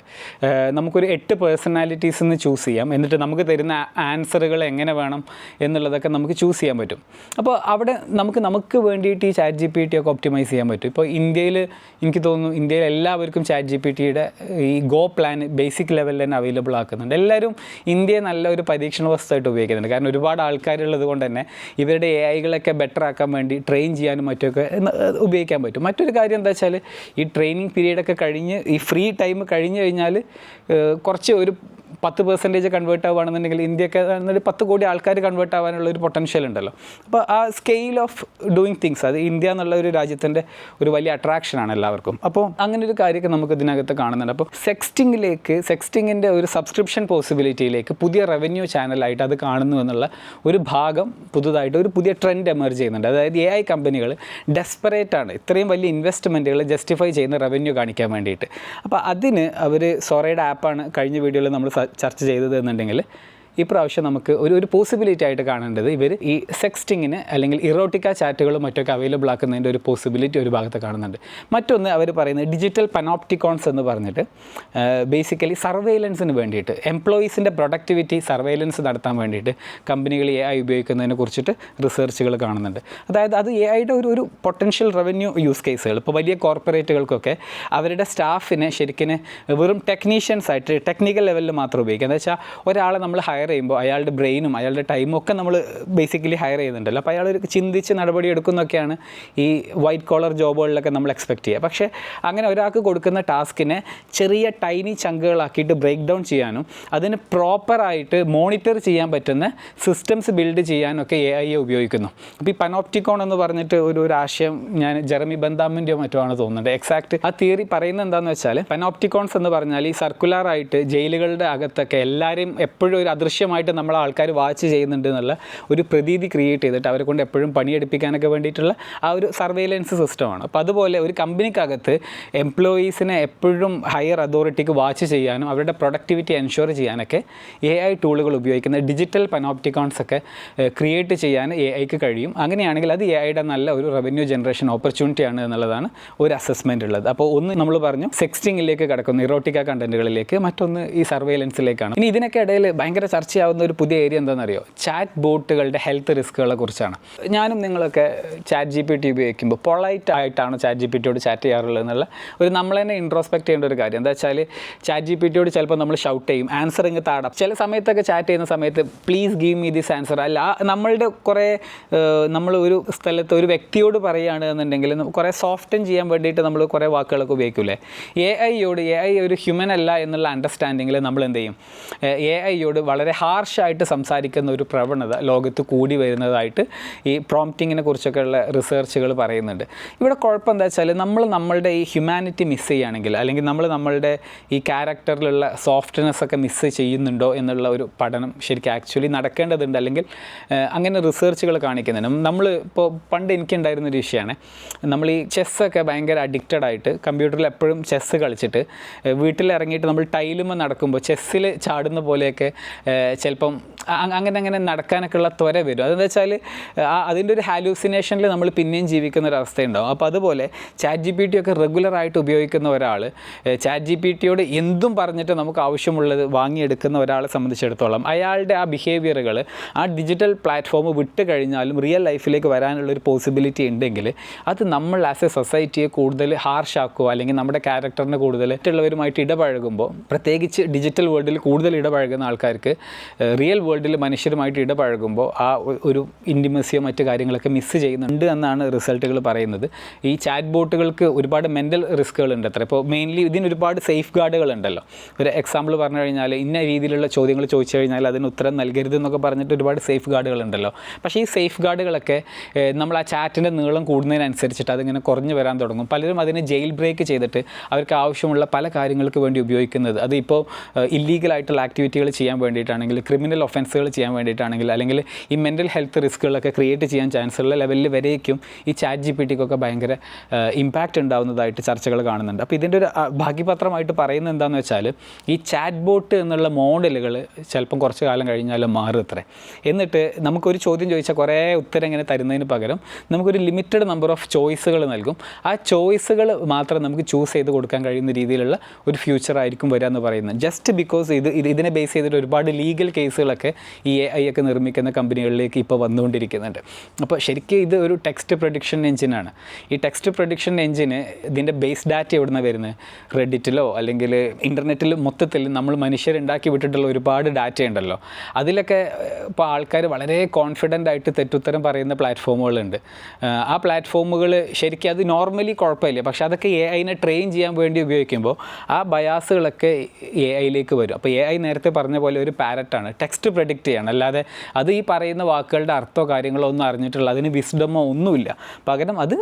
നമുക്കൊരു എട്ട് പേഴ്സണാലിറ്റീസ് നിന്ന് ചൂസ് ചെയ്യാം. എന്നിട്ട് നമുക്ക് തരുന്ന ആൻസറുകൾ എങ്ങനെ വേണം എന്നുള്ളതൊക്കെ നമുക്ക് ചൂസ് ചെയ്യാൻ പറ്റും. അപ്പോൾ അവിടെ നമുക്ക് നമുക്ക് വേണ്ടിയിട്ട് ഈ ചാറ്റ് ജി പി ടി ഒക്കെ ഒപ്റ്റിമൈസ് ചെയ്യാൻ പറ്റും. ഇപ്പോൾ ഇന്ത്യയിൽ എനിക്ക് തോന്നുന്നു ഇന്ത്യയിൽ എല്ലാവർക്കും ചാറ്റ് ജി പി ടിയുടെ ഈ ഗോ പ്ലാൻ ബേസിക് ലെവലിൽ തന്നെ അവൈലബിൾ ആക്കുന്നുണ്ട്. എല്ലാവരും ഇന്ത്യയെ നല്ല ഒരു പരീക്ഷണ വസ്തുവായിട്ട് ഉപയോഗിക്കുന്നുണ്ട്. കാരണം ഒരുപാട് ആൾക്കാരുള്ളത് കൊണ്ട് തന്നെ ഇവരുടെ എ ഐകളൊക്കെ ബെറ്റർ ആക്കാൻ വേണ്ടി ട്രെയിൻ ചെയ്യാനും മറ്റൊക്കെ ഉപയോഗിക്കാൻ പറ്റും. മറ്റൊരു കാര്യം എന്താ വെച്ചാൽ ഈ ട്രെയിനിങ് പീരീഡൊക്കെ കഴിഞ്ഞ് ഈ ഫ്രീ ടൈം കഴിഞ്ഞ് കഴിഞ്ഞാൽ കുറച്ച് ഒരു പത്ത് പെർസെന്റേജ് കൺവേർട്ട് ആവുകയാണെന്നുണ്ടെങ്കിൽ ഇന്ത്യയൊക്കെ ഒരു പത്ത് കോടി ആൾക്കാർ കൺവേർട്ട് ആവാനുള്ള ഒരു പൊട്ടൻഷ്യൽ ഉണ്ടല്ലോ. അപ്പോൾ ആ സ്കെയിൽ ഓഫ് ഡൂയിങ് തിങ്സ് അത് ഇന്ത്യ എന്നുള്ള ഒരു രാജ്യത്തിന്റെ ഒരു വലിയ അട്രാക്ഷനാണ് എല്ലാവർക്കും. അപ്പോൾ അങ്ങനെ ഒരു കാര്യമൊക്കെ നമുക്ക് ഇതിനകത്ത് കാണുന്നുണ്ട്. അപ്പോൾ സെക്സ്റ്റിങ്ങിലേക്ക് സെക്സ്റ്റിങ്ങിന്റെ ഒരു സബ്സ്ക്രിപ്ഷൻ പോസിബിലിറ്റിയിലേക്ക് പുതിയ റവന്യൂ ചാനലായിട്ട് അത് കാണുന്നു എന്നുള്ള ഒരു ഭാഗം പുതുതായിട്ട് ഒരു പുതിയ ട്രെൻഡ് എമർജ് ചെയ്യുന്നുണ്ട്. അതായത് എ ഐ കമ്പനികൾ ഡെസ്പറേറ്റ് ആണ്. ഇത്രയും വലിയ ഇൻവെസ്റ്റ്മെന്റുകൾ ജസ്റ്റിഫൈ ചെയ്യുന്ന റവന്യൂ കാണിക്കാൻ വേണ്ടിയിട്ട്. അപ്പോൾ അതിന് അവർ സൊറയുടെ ആപ്പാണ് കഴിഞ്ഞ വീഡിയോയിൽ നമ്മൾ ചർച്ച ചെയ്തത് എന്നുണ്ടെങ്കിൽ ഈ പ്രാവശ്യം നമുക്ക് ഒരു ഒരു പോസിബിലിറ്റി ആയിട്ട് കാണേണ്ടത് ഇവർ ഈ സെക്സ്റ്റിങ്ങിന് അല്ലെങ്കിൽ ഇറോട്ടിക്ക ചാറ്റുകളും മറ്റൊക്കെ അവൈലബിൾ ആക്കുന്നതിന്റെ ഒരു പോസിബിലിറ്റി ഒരു ഭാഗത്ത് കാണുന്നുണ്ട്. മറ്റൊന്ന് അവർ പറയുന്നത് ഡിജിറ്റൽ പനോപ്റ്റിക്കോൺസ് എന്ന് പറഞ്ഞിട്ട് ബേസിക്കലി സർവൈലൻസിന് വേണ്ടിയിട്ട് എംപ്ലോയീസിന്റെ പ്രൊഡക്ടിവിറ്റി സർവൈലൻസ് നടത്താൻ വേണ്ടിയിട്ട് കമ്പനികൾ എ ഐ ഉപയോഗിക്കുന്നതിനെ കുറിച്ചിട്ട് റിസർച്ചുകൾ കാണുന്നുണ്ട്. അതായത് അത് എ ഐയുടെ ഒരു ഒരു പൊട്ടൻഷ്യൽ റവന്യൂ യൂസ് കേസുകൾ ഇപ്പോൾ വലിയ കോർപ്പറേറ്റുകൾക്കൊക്കെ അവരുടെ സ്റ്റാഫിനെ ശരിക്കും വെറും ടെക്നീഷ്യൻസ് ആയിട്ട് ടെക്നിക്കൽ ലെവലിൽ മാത്രം ഉപയോഗിക്കുക. എന്ന് വെച്ചാൽ ഒരാളെ നമ്മൾ ഹയർ ചെയ്യുമ്പോൾ അയാളുടെ ബ്രെയിനും അയാളുടെ ടൈമും ഒക്കെ നമ്മൾ ബേസിക്കലി ഹയർ ചെയ്യുന്നുണ്ടല്ലോ. അപ്പോൾ അയാൾ ചിന്തിച്ച് നടപടി എടുക്കുന്നൊക്കെയാണ് ഈ വൈറ്റ് കോളർ ജോബുകളിലൊക്കെ നമ്മൾ എക്സ്പെക്റ്റ് ചെയ്യുക. പക്ഷേ അങ്ങനെ ഒരാൾക്ക് കൊടുക്കുന്ന ടാസ്കിനെ ചെറിയ ടൈനി ചങ്കുകളാക്കിയിട്ട് ബ്രേക്ക് ഡൗൺ ചെയ്യാനും അതിന് പ്രോപ്പറായിട്ട് മോണിറ്റർ ചെയ്യാൻ പറ്റുന്ന സിസ്റ്റംസ് ബിൽഡ് ചെയ്യാനൊക്കെ എ ഐ ഉപയോഗിക്കുന്നു. അപ്പോൾ ഈ പനോപ്റ്റിക്കോൺ എന്ന് പറഞ്ഞിട്ട് ഒരു ഒരു ആശയം ഞാൻ ജെറമി ബന്താമിന്റെയോ മറ്റോ ആണ് തോന്നുന്നത്. എക്സാക്ട് ആ തിയറി പറയുന്നത് എന്താണെന്ന് വെച്ചാൽ പനോപ്റ്റിക്കോൺസ് എന്ന് പറഞ്ഞാൽ ഈ സർക്കുലറായിട്ട് ജയിലുകളുടെ അകത്തൊക്കെ എല്ലാവരെയും എപ്പോഴും ഒരു അദൃശ്യമായിട്ട് നമ്മൾ ആൾക്കാർ വാച്ച് ചെയ്യുന്നുണ്ട് എന്നുള്ള ഒരു പ്രതീതി ക്രിയേറ്റ് ചെയ്തിട്ട് അവരെ കൊണ്ട് എപ്പോഴും പണിയെടുപ്പിക്കാനൊക്കെ വേണ്ടിയിട്ടുള്ള ആ ഒരു സർവൈലൻസ് സിസ്റ്റമാണ് അപ്പോൾ അതുപോലെ ഒരു കമ്പനിക്കകത്ത് എംപ്ലോയീസിനെ എപ്പോഴും ഹയർ അതോറിറ്റിക്ക് വാച്ച് ചെയ്യാനും അവരുടെ പ്രൊഡക്ടിവിറ്റി എൻഷുർ ചെയ്യാനൊക്കെ എ ഐ ടൂളുകൾ ഉപയോഗിക്കുന്ന ഡിജിറ്റൽ പനോപ്റ്റിക്കോൺസ് ഒക്കെ ക്രിയേറ്റ് ചെയ്യാൻ എ ഐക്ക് കഴിയും. അങ്ങനെയാണെങ്കിൽ അത് എ ഐയുടെ നല്ല ഒരു റവന്യൂ ജനറേഷൻ ഓപ്പർച്യൂണിറ്റി ആണ് എന്നുള്ളതാണ് ഒരു അസസ്മെന്റ് ഉള്ളത്. അപ്പോൾ ഒന്ന് നമ്മൾ പറഞ്ഞു സെക്സ്റ്റിങ്ങിലേക്ക് കിടക്കുന്നു ഇറോട്ടിക്ക കണ്ടന്റുകളിലേക്ക് മറ്റൊന്ന് ഈ സർവൈലൻസിലേക്കാണ് ഇനി ഇതിനൊക്കെ ഇടയിൽ ഭയങ്കര ചർച്ചയാവുന്ന ഒരു പുതിയ ഏരിയ എന്താണെന്നറിയോ? ചാറ്റ് ബോട്ടുകളുടെ ഹെൽത്ത് റിസ്കുകളെ കുറിച്ചാണ്. ഞാനും നിങ്ങളൊക്കെ ചാറ്റ് ജി പി ടി ഉപയോഗിക്കുമ്പോൾ പൊളൈറ്റ് ആയിട്ടാണ് ചാറ്റ് ജി പി ടിയോട് ചാറ്റ് ചെയ്യാറുള്ളത് എന്നുള്ള ഒരു നമ്മൾ തന്നെ ഇൻട്രോസ്പെക്ട് ചെയ്യേണ്ട ഒരു കാര്യം. എന്താ വെച്ചാൽ ചാറ്റ് ജി പി ടിയോട് ചിലപ്പോൾ നമ്മൾ ഷൗട്ട് ചെയ്യും ആൻസർ ഇങ്ങ് താടാം. ചില സമയത്തൊക്കെ ചാറ്റ് ചെയ്യുന്ന സമയത്ത് please give me this answer അല്ല നമ്മളുടെ കുറേ നമ്മൾ ഒരു സ്ഥലത്ത് ഒരു വ്യക്തിയോട് പറയുകയാണ് എന്നുണ്ടെങ്കിൽ കുറേ സോഫ്റ്റൻ ചെയ്യാൻ വേണ്ടിയിട്ട് നമ്മൾ കുറേ വാക്കുകളൊക്കെ ഉപയോഗിക്കൂലേ എ ഐയോട് എ ഐ ഒരു ഹ്യൂമൻ അല്ല എന്നുള്ള അണ്ടർസ്റ്റാൻഡിങ്ങിൽ നമ്മൾ എന്ത് ചെയ്യും? എ ഐയോട് വളരെ ഹാർഷായിട്ട് സംസാരിക്കുന്ന ഒരു പ്രവണത ലോകത്ത് കൂടി വരുന്നതായിട്ട് ഈ പ്രോംപ്റ്റിങ്ങിനെ കുറിച്ചൊക്കെയുള്ള റിസർച്ചുകൾ പറയുന്നുണ്ട്. ഇവിടെ കുഴപ്പം എന്താ വെച്ചാൽ നമ്മൾ നമ്മളുടെ ഈ ഹ്യൂമാനിറ്റി മിസ് ചെയ്യുകയാണെങ്കിൽ അല്ലെങ്കിൽ നമ്മൾ നമ്മളുടെ ഈ ക്യാരക്ടറിലുള്ള സോഫ്റ്റ്നെസ് ഒക്കെ മിസ് ചെയ്യുന്നുണ്ടോ എന്നുള്ള ഒരു പഠനം ശരിക്കും ആക്ച്വലി നടക്കേണ്ടതുണ്ട്. അല്ലെങ്കിൽ അങ്ങനെ റിസർച്ചുകൾ കാണിക്കുന്നുണ്ട്. നമ്മൾ ഇപ്പോൾ പണ്ട് എനിക്കുണ്ടായിരുന്ന ഒരു വിഷയമാണ്. നമ്മൾ ഈ ചെസ്സൊക്കെ ഭയങ്കര അഡിക്റ്റഡ് ആയിട്ട് കമ്പ്യൂട്ടറിൽ എപ്പോഴും ചെസ്സ് കളിച്ചിട്ട് വീട്ടിൽ ഇറങ്ങിയിട്ട് നമ്മൾ ടൈലുമ്പോൾ നടക്കുമ്പോൾ ചെസ്സിൽ ചാടുന്ന പോലെയൊക്കെ ചിലപ്പം അങ്ങനെ അങ്ങനെ നടക്കാനൊക്കെ ഉള്ള ത്വര വരും. അതെന്താ വെച്ചാൽ അതിന്റെ ഒരു ഹാലൂസിനേഷനിൽ നമ്മൾ പിന്നെയും ജീവിക്കുന്ന ഒരു അവസ്ഥയുണ്ടാവും. അപ്പോൾ അതുപോലെ ചാറ്റ് ജി പി ടി ഒക്കെ റെഗുലറായിട്ട് ഉപയോഗിക്കുന്ന ഒരാൾ ചാറ്റ് ജി പി ടിയോട് എന്തും പറഞ്ഞിട്ട് നമുക്ക് ആവശ്യമുള്ളത് വാങ്ങിയെടുക്കുന്ന ഒരാളെ സംബന്ധിച്ചിടത്തോളം അയാളുടെ ആ ബിഹേവിയറുകൾ ആ ഡിജിറ്റൽ പ്ലാറ്റ്ഫോം വിട്ട് കഴിഞ്ഞാലും റിയൽ ലൈഫിലേക്ക് വരാനുള്ളൊരു പോസിബിലിറ്റി ഉണ്ടെങ്കിൽ അത് നമ്മൾ ആസ് എ സൊസൈറ്റിയെ കൂടുതൽ ഹാർഷാക്കുക അല്ലെങ്കിൽ നമ്മുടെ ക്യാരക്ടറിനെ കൂടുതൽ മറ്റുള്ളവരുമായിട്ട് ഇടപഴകുമ്പോൾ പ്രത്യേകിച്ച് ഡിജിറ്റൽ വേൾഡിൽ കൂടുതൽ ഇടപഴകുന്ന ആൾക്കാർക്ക് റിയൽ വേൾഡിൽ മനുഷ്യരുമായിട്ട് ഇടപഴകുമ്പോൾ ആ ഒരു ഇന്റിമസിയോ മറ്റ് കാര്യങ്ങളൊക്കെ മിസ്സ് ചെയ്യുന്നുണ്ട് എന്നാണ് റിസൾട്ടുകൾ പറയുന്നത്. ഈ ചാറ്റ് ബോട്ടുകൾക്ക് ഒരുപാട് മെന്റൽ റിസ്കുകളുണ്ട് അത്ര. ഇപ്പോൾ മെയിൻലി ഇതിന് ഒരുപാട് സേഫ് ഗാർഡുകൾ ഉണ്ടല്ലോ ഒരു എക്സാമ്പിൾ പറഞ്ഞു കഴിഞ്ഞാൽ ഇന്ന രീതിയിലുള്ള ചോദ്യങ്ങൾ ചോദിച്ചു കഴിഞ്ഞാൽ അതിന് ഉത്തരം നൽകരുത് എന്നൊക്കെ പറഞ്ഞിട്ട് ഒരുപാട് സേഫ് ഗാർഡുകൾ ഉണ്ടല്ലോ പക്ഷേ ഈ സേഫ് ഗാർഡുകളൊക്കെ നമ്മൾ ആ ചാറ്റിന്റെ നീളം കൂടുന്നതിനനുസരിച്ചിട്ട് അതിങ്ങനെ കുറഞ്ഞു വരാൻ തുടങ്ങും. പലരും അതിനെ ജയിൽ ബ്രേക്ക് ചെയ്തിട്ട് അവർക്ക് ആവശ്യമുള്ള പല കാര്യങ്ങൾക്ക് വേണ്ടി ഉപയോഗിക്കുന്നത്. അതിപ്പോൾ ഇല്ലീഗലായിട്ടുള്ള ആക്ടിവിറ്റികൾ ചെയ്യാൻ വേണ്ടിയിട്ടാണെങ്കിൽ ക്രിമിനൽ ഒഫൻസുകൾ ചെയ്യാൻ വേണ്ടിയിട്ടാണെങ്കിൽ അല്ലെങ്കിൽ ഈ മെന്റൽ ഹെൽത്ത് റിസ്കുകളൊക്കെ ക്രിയേറ്റ് ചെയ്യാൻ ചാൻസുള്ള ലെവലിൽ വരേക്കും ഈ ചാറ്റ് ജി പി ടിക്കൊക്കെ ഭയങ്കര ഇമ്പാക്റ്റ് ഉണ്ടാകുന്നതായിട്ട് ചർച്ചകൾ കാണുന്നുണ്ട്. അപ്പോൾ ഇതിന്റെ ഒരു ഭാഗ്യപത്രമായിട്ട് പറയുന്നത് എന്താണെന്ന് വെച്ചാൽ ഈ ചാറ്റ് ബോട്ട് എന്നുള്ള മോഡലുകൾ ചിലപ്പം കുറച്ച് കാലം കഴിഞ്ഞാൽ മാറും അത്രേ. എന്നിട്ട് നമുക്കൊരു ചോദ്യം ചോദിച്ചാൽ കുറേ ഉത്തരം ഇങ്ങനെ തരുന്നതിന് പകരം നമുക്കൊരു ലിമിറ്റഡ് നമ്പർ ഓഫ് ചോയ്സുകൾ നൽകും. ആ ചോയ്സുകൾ മാത്രം നമുക്ക് ചൂസ് ചെയ്ത് കൊടുക്കാൻ കഴിയുന്ന രീതിയിലുള്ള ഒരു ഫ്യൂച്ചർ ആയിരിക്കും വരിക എന്ന് പറയുന്നത്. ജസ്റ്റ് ബിക്കോസ് ഇത് ഇത് ഇതിനെ ബേസ് ചെയ്തിട്ട് ഒരുപാട് ലീഗൽ കേസുകളൊക്കെ ഈ എ ഐ ഒക്കെ നിർമ്മിക്കുന്ന കമ്പനികളിലേക്ക് ഇപ്പോൾ വന്നുകൊണ്ടിരിക്കുന്നുണ്ട്. അപ്പോൾ ശരിക്കും ഇത് ഒരു ടെക്സ്റ്റ് പ്രൊഡിക്ഷൻ എഞ്ചിനാണ് ഈ ടെക്സ്റ്റ് പ്രൊഡിക്ഷൻ എഞ്ചിന് ഇതിന്റെ ബേസ് ഡാറ്റ എവിടുന്ന വരുന്നത്? റെഡിറ്റിലോ അല്ലെങ്കിൽ ഇന്റർനെറ്റിൽ മൊത്തത്തിൽ നമ്മൾ മനുഷ്യരുണ്ടാക്കി വിട്ടിട്ടുള്ള ഒരുപാട് ഡാറ്റ ഉണ്ടല്ലോ. അതിലൊക്കെ ഇപ്പോൾ ആൾക്കാർ വളരെ കോൺഫിഡന്റ് ആയിട്ട് തെറ്റുത്തരം പറയുന്ന പ്ലാറ്റ്ഫോമുകളുണ്ട് ആ പ്ലാറ്റ്ഫോമുകൾ ശരിക്കും അത് നോർമലി കുഴപ്പമില്ല. പക്ഷേ അതൊക്കെ എ ഐനെ ട്രെയിൻ ചെയ്യാൻ വേണ്ടി ഉപയോഗിക്കുമ്പോൾ ആ ബയാസുകളൊക്കെ എ ഐയിലേക്ക് വരും. അപ്പോൾ എ ഐ നേരത്തെ പറഞ്ഞ പോലെ ഒരു പാരറ്റാണ് ടെക്സ്റ്റ് പ്രഡിക്റ്റ് ചെയ്യണം. അല്ലാതെ അത് ഈ പറയുന്ന വാക്കുകളുടെ അർത്ഥമോ കാര്യങ്ങളോ ഒന്നും അറിഞ്ഞിട്ടുള്ള അതിന് വിസ്ഡമോ ഒന്നുമില്ല. പകരം അത്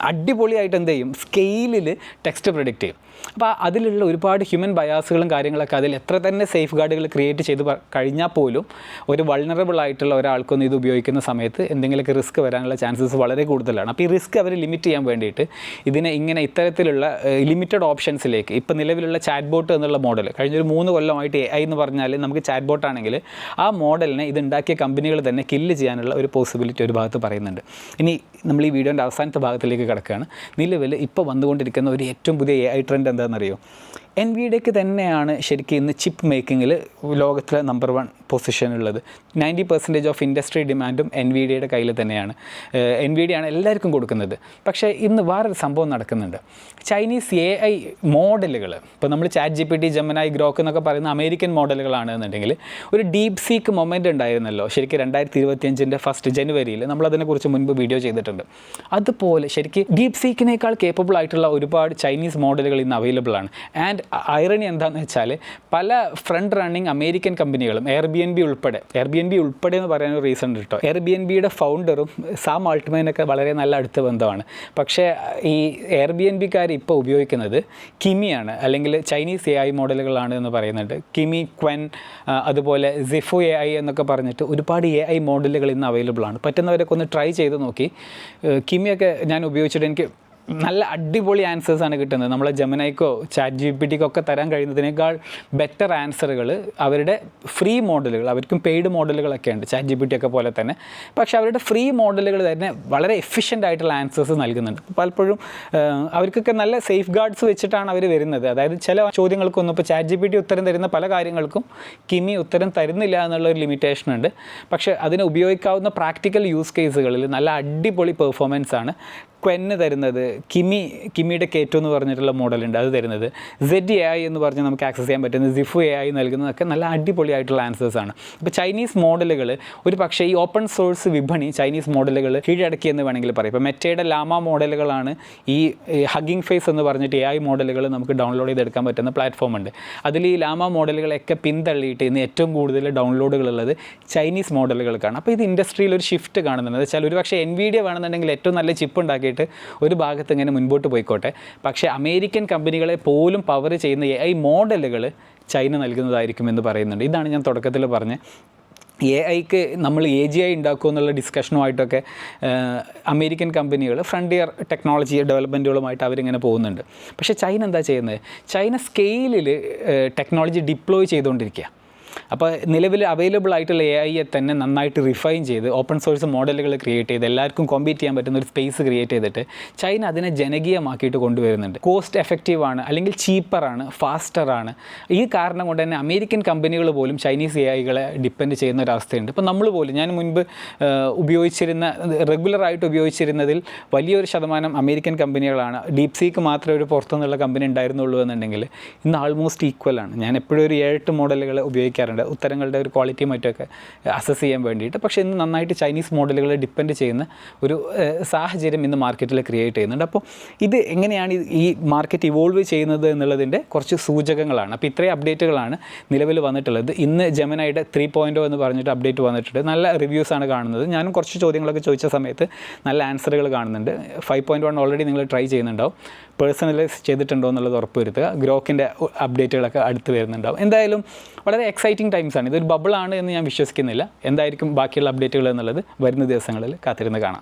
അടിപൊളിയായിട്ട് എന്ത് ചെയ്യും? സ്കെയിലിൽ ടെക്സ്റ്റ് പ്രഡിക്റ്റ് ചെയ്യും. അപ്പോൾ അതിലുള്ള ഒരുപാട് ഹ്യൂമൻ ബയാസുകളും കാര്യങ്ങളൊക്കെ അതിൽ എത്ര തന്നെ സേഫ് ഗാർഡുകൾ ക്രിയേറ്റ് ചെയ്ത് കഴിഞ്ഞാൽ പോലും ഒരു വൾണറബിൾ ആയിട്ടുള്ള ഒരാൾക്കൊന്ന് ഇത് ഉപയോഗിക്കുന്ന സമയത്ത് എന്തെങ്കിലുമൊക്കെ റിസ്ക് വരാനുള്ള ചാൻസസ് വളരെ കൂടുതലാണ്. അപ്പോൾ ഈ റിസ്ക് അവർ ലിമിറ്റ് ചെയ്യാൻ വേണ്ടിയിട്ട് ഇതിനെ ഇങ്ങനെ ഇത്തരത്തിലുള്ള ലിമിറ്റഡ് ഓപ്ഷൻസിലേക്ക് ഇപ്പോൾ നിലവിലുള്ള ചാറ്റ് ബോട്ട് എന്നുള്ള മോഡൽ കഴിഞ്ഞൊരു മൂന്ന് കൊല്ലമായിട്ട് എ ഐ എന്ന് പറഞ്ഞാൽ നമുക്ക് ചാറ്റ് ബോട്ട് ആണെങ്കിൽ ആ മോഡലിനെ ഇത് ഉണ്ടാക്കിയ കമ്പനികൾ തന്നെ കില്ല് ചെയ്യാനുള്ള ഒരു പോസിബിലിറ്റി ഒരു ഭാഗത്ത് പറയുന്നുണ്ട്. ഇനി നമ്മൾ ഈ വീഡിയോന്റെ അവസാനത്തെ ഭാഗത്തിലേക്ക് കിടക്കുകയാണ്. നിലവിൽ ഇപ്പോൾ വന്നുകൊണ്ടിരിക്കുന്ന ഒരു ഏറ്റവും പുതിയ എ ഐ ട്രെൻഡ് എന്താണെന്നറിയോ? എൻ വിയുടെക്ക് തന്നെയാണ് ശരിക്കും ഇന്ന് ചിപ്പ് മേക്കിങ്ങിൽ ലോകത്തിലെ നമ്പർ വൺ പൊസിഷൻ ഉള്ളത്. നയന്റി പെർസെന്റേജ് ഓഫ് ഇൻഡസ്ട്രി ഡിമാൻഡും എൻ വി ഡിയുടെ കയ്യിൽ തന്നെയാണ്. എൻ വി ഡിയാണ് എല്ലാവർക്കും കൊടുക്കുന്നത്. പക്ഷേ ഇന്ന് വേറൊരു സംഭവം നടക്കുന്നുണ്ട്. ചൈനീസ് എ ഐ മോഡലുകൾ ഇപ്പോൾ നമ്മൾ chat G P T Gemini Grok എന്നൊക്കെ പറയുന്ന അമേരിക്കൻ മോഡലുകളാണ് എന്നുണ്ടെങ്കിൽ ഒരു ഡീപ് സീക്ക് മൊമെന്റ് ഉണ്ടായിരുന്നല്ലോ. ശരിക്കും രണ്ടായിരത്തി ഇരുപത്തിയഞ്ചിന്റെ ഫസ്റ്റ് ജനുവരിയിൽ നമ്മൾ അതിനെക്കുറിച്ച് മുൻപ് വീഡിയോ ചെയ്തിട്ടുണ്ട്. അതുപോലെ ശരിക്കും ഡീപ് സീക്കിനേക്കാൾ കേപ്പബിൾ ആയിട്ടുള്ള ഒരുപാട് ചൈനീസ് മോഡലുകൾ ഇന്ന് അവൈലബിൾ ആണ് ആൻഡ് ഐറണി എന്താണെന്ന് വെച്ചാൽ പല ഫ്രണ്ട് റണ്ണിങ് അമേരിക്കൻ കമ്പനികളും എയർ ബി എൻ ബി ഉൾപ്പെടെ എയർ ബി എൻ ബി ഉൾപ്പെടെ എന്ന് പറയാനൊരു റീസൺ ഉണ്ട് കേട്ടോ എയർ ബി എൻ ബിയുടെ ഫൗണ്ടറും സാം ആൾട്ട്മേനൊക്കെ വളരെ നല്ല അടുത്ത ബന്ധമാണ്. പക്ഷേ ഈ എയർ ബി എൻ ബിക്കാർ ഇപ്പോൾ ഉപയോഗിക്കുന്നത് കിമിയാണ് അല്ലെങ്കിൽ ചൈനീസ് എ ഐ മോഡലുകളാണ് എന്ന് പറയുന്നുണ്ട്. കിമി ക്വൻ അതുപോലെ സിഫു എ ഐ എന്നൊക്കെ പറഞ്ഞിട്ട് ഒരുപാട് എ ഐ മോഡലുകൾ ഇന്ന് അവൈലബിൾ ആണ്. പറ്റുന്നവരൊക്കെ ഒന്ന് ട്രൈ ചെയ്ത് നോക്കി. കിമിയൊക്കെ ഞാൻ ഉപയോഗിച്ചിട്ട് എനിക്ക് നല്ല അടിപൊളി ആൻസേഴ്സ് ആണ് കിട്ടുന്നത്. നമ്മളെ ജമനൈക്കോ ചാറ്റ് ജി പി ടിക്കോ ഒക്കെ തരാൻ കഴിയുന്നതിനേക്കാൾ ബെറ്റർ ആൻസറുകൾ അവരുടെ ഫ്രീ മോഡലുകൾ അവർക്കും പെയ്ഡ് മോഡലുകളൊക്കെ ഉണ്ട് ചാറ്റ് ജി പി ടി ഒക്കെ പോലെ തന്നെ. പക്ഷേ അവരുടെ ഫ്രീ മോഡലുകൾ തന്നെ വളരെ എഫിഷ്യന്റ് ആയിട്ടുള്ള ആൻസേഴ്സ് നൽകുന്നുണ്ട്. പലപ്പോഴും അവർക്കൊക്കെ നല്ല സേഫ് ഗാർഡ്സ് വെച്ചിട്ടാണ് അവർ വരുന്നത്. അതായത് ചില ചോദ്യങ്ങൾക്കൊന്നും ഇപ്പോൾ ചാറ്റ് ജി പി ടി ഉത്തരം തരുന്ന പല കാര്യങ്ങൾക്കും കിമി ഉത്തരം തരുന്നില്ല എന്നുള്ള ഒരു ലിമിറ്റേഷൻ ഉണ്ട്. പക്ഷേ അതിന് ഉപയോഗിക്കാവുന്ന പ്രാക്ടിക്കൽ യൂസ് കേസുകളിൽ നല്ല അടിപൊളി പെർഫോമൻസ് ആണ് ക്വെന്ന് തരുന്നത് കിമി കിമിയുടെ കേറ്റോ എന്ന് പറഞ്ഞിട്ടുള്ള മോഡലുണ്ട് അത് തരുന്നത്. സെഡ് എ ഐ എന്ന് പറഞ്ഞ് നമുക്ക് ആക്സസ് ചെയ്യാൻ പറ്റുന്നത് സിഫു എ ഐ നൽകുന്നതൊക്കെ നല്ല അടിപൊളിയായിട്ടുള്ള ആൻസേഴ്സ് ആണ്. ഇപ്പോൾ ചൈനീസ് മോഡലുകൾ ഒരു പക്ഷേ ഈ ഓപ്പൺ സോഴ്സ് വിപണി ചൈനീസ് മോഡലുകൾ കീഴടക്കി എന്ന് വേണമെങ്കിൽ പറയാം. ഇപ്പോൾ മെറ്റയുടെ ലാമ മോഡലുകളാണ് ഈ ഹഗിങ് ഫേസ് എന്ന് പറഞ്ഞിട്ട് എ ഐ മോഡലുകൾ നമുക്ക് ഡൗൺലോഡ് ചെയ്തെടുക്കാൻ പറ്റുന്ന പ്ലാറ്റ്ഫോം ഉണ്ട്. അതിൽ ഈ ലാമ മോഡലുകളൊക്കെ പിന്തള്ളിയിട്ട് ഇന്ന് ഏറ്റവും കൂടുതൽ ഡൗൺലോഡുകൾ ഉള്ളത് ചൈനീസ് മോഡലുകൾക്കാണ് അപ്പോൾ ഇത് ഇൻഡസ്ട്രിയിൽ ഒരു ഷിഫ്റ്റ് കാണുന്നുണ്ട്. എന്ന് വെച്ചാൽ ഒരു പക്ഷേ എൻ വി ഡി വേണമെന്നുണ്ടെങ്കിൽ ഏറ്റവും നല്ല ചിപ്പ് ഉണ്ടാക്കിയിട്ട് ഒരു ഭാഗത്ത് ഇങ്ങനെ മുൻപോട്ട് പോയിക്കോട്ടെ. പക്ഷേ അമേരിക്കൻ കമ്പനികളെ പോലും പവർ ചെയ്യുന്ന എ ഐ മോഡലുകൾ ചൈന നൽകുന്നതായിരിക്കും എന്ന് പറയുന്നുണ്ട്. ഇതാണ് ഞാൻ തുടക്കത്തിൽ പറഞ്ഞത് എ ഐക്ക് നമ്മൾ എ ജി ഐ ഉണ്ടാക്കുമോ എന്നുള്ള ഡിസ്കഷനുമായിട്ടൊക്കെ അമേരിക്കൻ കമ്പനികൾ ഫ്രണ്ടിയർ ടെക്നോളജി ഡെവലപ്മെന്റുകളുമായിട്ട് അവരിങ്ങനെ പോകുന്നുണ്ട്. പക്ഷേ ചൈന എന്താ ചെയ്യുന്നത്? ചൈന സ്കെയിലിൽ ടെക്നോളജി ഡിപ്ലോയ് ചെയ്തുകൊണ്ടിരിക്കുക അപ്പോൾ നിലവിൽ അവൈലബിൾ ആയിട്ടുള്ള എ ഐയെ തന്നെ നന്നായിട്ട് റിഫൈൻ ചെയ്ത് ഓപ്പൺ സോഴ്സ് മോഡലുകൾ ക്രിയേറ്റ് ചെയ്ത് എല്ലാവർക്കും കോമ്പീറ്റ് ചെയ്യാൻ പറ്റുന്ന ഒരു സ്പേസ് ക്രിയേറ്റ് ചെയ്തിട്ട് ചൈന അതിനെ ജനകീയമാക്കിയിട്ട് കൊണ്ടുവരുന്നുണ്ട്. കോസ്റ്റ് എഫക്റ്റീവ് ആണ് അല്ലെങ്കിൽ ചീപ്പറാണ് ഫാസ്റ്ററാണ് ഈ കാരണം കൊണ്ട് തന്നെ അമേരിക്കൻ കമ്പനികൾ പോലും ചൈനീസ് എ ഐകളെ ഡിപ്പെൻഡ് ചെയ്യുന്ന ഒരവസ്ഥയുണ്ട് ഇപ്പോൾ നമ്മൾ പോലും ഞാൻ മുൻപ് ഉപയോഗിച്ചിരുന്ന റെഗുലറായിട്ട് ഉപയോഗിച്ചിരുന്നതിൽ വലിയൊരു ശതമാനം അമേരിക്കൻ കമ്പനികളാണ് ഡീപ് സീക്ക് മാത്രമേ ഒരു പുറത്തുനിന്നുള്ള കമ്പനി ഉണ്ടായിരുന്നുള്ളൂ എന്നുണ്ടെങ്കിൽ ഇന്ന് ആൾമോസ്റ്റ് ഈക്വൽ ആണ്. ഞാൻ എപ്പോഴും ഒരു ഏഴെട്ട് മോഡലുകൾ ഉപയോഗിക്കാറുണ്ട് ഉത്തരങ്ങളുടെ ഒരു ക്വാളിറ്റിയും മറ്റൊക്കെ അസസ് ചെയ്യാൻ വേണ്ടിയിട്ട്. പക്ഷേ ഇന്ന് നന്നായിട്ട് ചൈനീസ് മോഡലുകളെ ഡിപ്പെൻഡ് ചെയ്യുന്ന ഒരു സാഹചര്യം ഇന്ന് മാർക്കറ്റിൽ ക്രിയേറ്റ് ചെയ്യുന്നുണ്ട്. അപ്പോൾ ഇത് എങ്ങനെയാണ് ഈ- ഈ മാർക്കറ്റ് ഇവോൾവ് ചെയ്യുന്നത് എന്നുള്ളതിന്റെ കുറച്ച് സൂചകങ്ങളാണ്. അപ്പോൾ ഇത്രയും അപ്ഡേറ്റുകളാണ് നിലവിൽ വന്നിട്ടുള്ളത്. ഇന്ന് ജമനയുടെ ത്രീ പോയിന്റോ എന്ന് പറഞ്ഞിട്ട് അപ്ഡേറ്റ് വന്നിട്ടുണ്ട്. നല്ല റിവ്യൂസ് ആണ് കാണുന്നത്. ഞാനും കുറച്ച് ചോദ്യങ്ങളൊക്കെ ചോദിച്ച സമയത്ത് നല്ല ആൻസറുകൾ കാണുന്നുണ്ട്. ഫൈവ് പോയിന്റ് വൺ ഓൾറെഡി നിങ്ങൾ ട്രൈ ചെയ്യുന്നുണ്ടാവും. പേഴ്സണലൈസ് ചെയ്തിട്ടുണ്ടോ എന്നുള്ളത് ഉറപ്പ് വരുത്തുക ഗ്രോക്കിന്റെ അപ്ഡേറ്റുകളൊക്കെ അടുത്ത് വരുന്നുണ്ടാവും. എന്തായാലും വളരെ എക്സൈറ്റിംഗ് ടൈംസാണ് ഇതൊരു ബബിളാണ് എന്ന് ഞാൻ വിശ്വസിക്കുന്നില്ല. എന്തായിരിക്കും ബാക്കിയുള്ള അപ്ഡേറ്റുകൾ എന്നുള്ളത് വരുന്ന ദിവസങ്ങളിൽ കാത്തിരുന്ന് കാണാം.